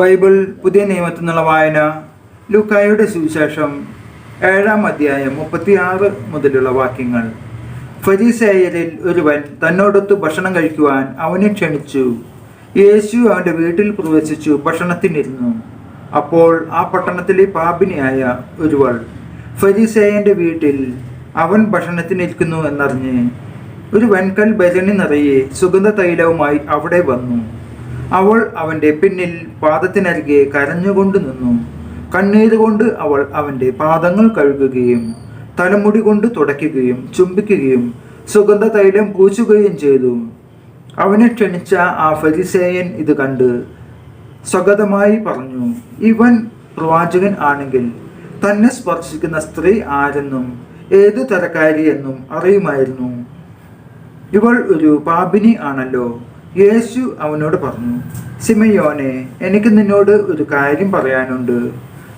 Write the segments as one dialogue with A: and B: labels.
A: Bible പുതിയ നിയമത്തിൽ നിന്നുള്ള വായന ലൂക്കായുടെ സുവിശേഷം ഏഴാം അധ്യായം മുപ്പത്തിയാറ് മുതലുള്ള വാക്യങ്ങൾ. ഫരീസേയരിൽ ഒരുവൻ തന്നോടൊത്ത് ഭക്ഷണം കഴിക്കുവാൻ അവനെ ക്ഷണിച്ചു. യേശു അവന്റെ വീട്ടിൽ പ്രവേശിച്ചു ഭക്ഷണത്തിനിരുന്നു. അപ്പോൾ ആ പട്ടണത്തിലെ പാപിനിയായ ഒരുവൾ ഫരീസേയന്റെ വീട്ടിൽ അവൻ ഭക്ഷണത്തിനിരിക്കുന്നു എന്നറിഞ്ഞ് ഒരു വെൺകൽ ബജനി നിറയെ സുഗന്ധ തൈലവുമായി അവിടെ വന്നു. അവൾ അവന്റെ പിന്നിൽ പാദത്തിനരികെ കരഞ്ഞുകൊണ്ട് നിന്നു. കണ്ണീരുകൊണ്ട് അവൾ അവന്റെ പാദങ്ങൾ കഴുകുകയും തലമുടി കൊണ്ട് തുടയ്ക്കുകയും ചുംബിക്കുകയും സുഗന്ധ തൈലം പൂച്ചുകയും ചെയ്തു. അവനെ ക്ഷണിച്ച ആ ഫരിസേയൻ ഇത് കണ്ട് സ്വഗതമായി പറഞ്ഞു ഇവൻ പ്രവാചകൻ ആണെങ്കിൽ തന്നെ സ്പർശിക്കുന്ന സ്ത്രീ ആരെന്നും ഏത് തരക്കാരിയെന്നും അറിയുമായിരുന്നു. ഇവൾ ഒരു പാപിനി ആണല്ലോ. യേശു അവനോട് പറഞ്ഞു സിമയോനെ എനിക്ക് നിന്നോട് ഒരു കാര്യം പറയാനുണ്ട്.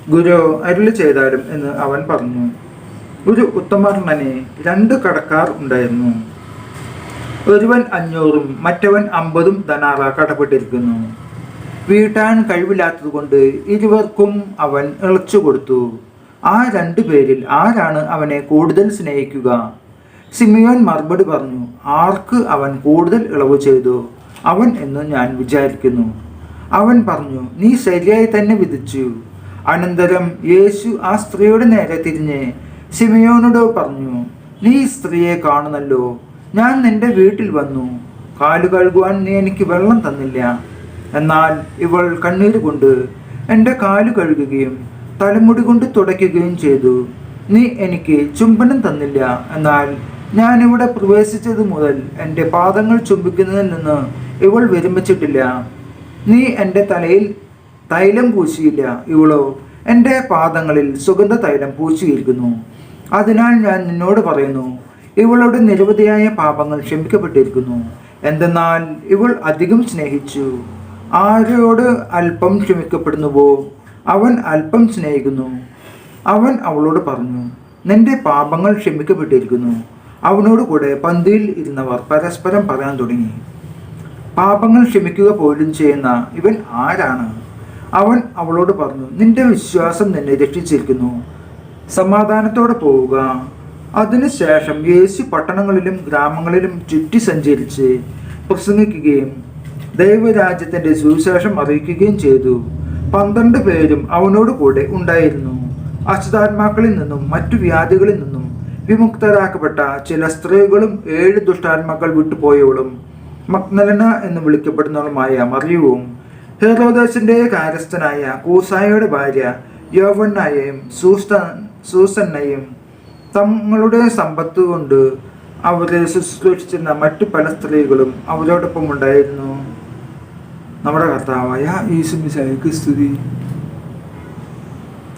A: ഗുരു അരുളി ചെയ്താലും എന്ന് അവൻ പറഞ്ഞു. ഒരു ഉത്തമർണനെ രണ്ട് കടക്കാർ ഉണ്ടായിരുന്നു. ഒരുവൻ അഞ്ഞൂറും മറ്റവൻ അമ്പതും ധനാറ കടപ്പെട്ടിരിക്കുന്നു. വീട്ടാൻ കഴിവില്ലാത്തതുകൊണ്ട് ഇരുവർക്കും അവൻ ഇളച്ചു കൊടുത്തു. ആ രണ്ടു പേരിൽ ആരാണ് അവനെ കൂടുതൽ സ്നേഹിക്കുക? സിമിയോൻ മറുപടി പറഞ്ഞു ആർക്ക് അവൻ കൂടുതൽ ഇളവ് ചെയ്തു? അവൻ എന്ന് ഞാൻ വിചാരിക്കുന്നു. അവൻ പറഞ്ഞു നീ ശരിയായി തന്നെ വിധിച്ചു. അനന്തരം യേശു ആ സ്ത്രീയുടെ നേരെ തിരിഞ്ഞ് സിമിയോനോട് പറഞ്ഞു നീ സ്ത്രീയെ കാണുന്നല്ലോ. ഞാൻ നിന്റെ വീട്ടിൽ വന്നു. കാലു കഴുകുവാൻ നീ എനിക്ക് വെള്ളം തന്നില്ല. എന്നാൽ ഇവൾ കണ്ണീര് കൊണ്ട് എന്റെ കാലു കഴുകുകയും തലമുടി കൊണ്ട് തുടയ്ക്കുകയും ചെയ്തു. നീ എനിക്ക് ചുംബനം തന്നില്ല. എന്നാൽ ഞാനിവിടെ പ്രവേശിച്ചത് മുതൽ എന്റെ പാദങ്ങൾ ചുംബിക്കുന്നതിൽ നിന്ന് ഇവൾ വിരമിച്ചിട്ടില്ല. നീ എന്റെ തലയിൽ തൈലം പൂശിയില്ല ഇവളോ. എന്റെ പാദങ്ങളിൽ സുഗന്ധ തൈലം പൂശിയിരിക്കുന്നു. അതിനാൽ ഞാൻ നിന്നോട് പറയുന്നു ഇവളുടെ നിരവധിയായ പാപങ്ങൾ ക്ഷമിക്കപ്പെട്ടിരിക്കുന്നു. എന്തെന്നാൽ ഇവൾ അധികം സ്നേഹിച്ചു. ആരോട് അല്പം ക്ഷമിക്കപ്പെടുന്നുവോ? അവൻ അല്പം സ്നേഹിക്കുന്നു. അവൻ അവളോട് പറഞ്ഞു നിന്റെ പാപങ്ങൾ ക്ഷമിക്കപ്പെട്ടിരിക്കുന്നു. അവനോട് കൂടെ പന്തിയിൽ ഇരുന്നവർ പരസ്പരം പറയാൻ തുടങ്ങി. പാപങ്ങൾ ക്ഷമിക്കുക പോലും ചെയ്യുന്ന ഇവൻ ആരാണ്? അവൻ അവളോട് പറഞ്ഞു നിന്റെ വിശ്വാസം നിന്നെ രക്ഷിച്ചിരിക്കുന്നു. സമാധാനത്തോടെ പോവുക. അതിനുശേഷം യേശു പട്ടണങ്ങളിലും ഗ്രാമങ്ങളിലും ചുറ്റി സഞ്ചരിച്ച് പ്രസംഗിക്കുകയും ദൈവരാജ്യത്തിന്റെ സുവിശേഷം അറിയിക്കുകയും ചെയ്തു. പന്ത്രണ്ട് പേരും അവനോട് കൂടെ ഉണ്ടായിരുന്നു. അശുതാത്മാക്കളിൽ നിന്നും മറ്റു വ്യാധികളിൽ നിന്നും വിമുക്തരാക്കപ്പെട്ട ചില സ്ത്രീകളും ഏഴ് ദുഷ്ടാത്മാക്കൾ വിട്ടുപോയവളും മഗ്നലന എന്ന് വിളിക്കപ്പെടുന്നവളുമായ മറിയവും ഹെറോദാസിന്റെ കാര്യസ്ഥനായ കൂസായയുടെ ഭാര്യ യോവണ്ണയും സൂസ്ത സൂസന്നയും തങ്ങളുടെ സമ്പത്ത് കൊണ്ട് അവരെ ശുശ്രൂഷിച്ചിരുന്ന മറ്റു പല സ്ത്രീകളും അവരോടൊപ്പം ഉണ്ടായിരുന്നു. നമ്മുടെ കർത്താവായ ഈശുമിശായിക്ക് സ്തുതി.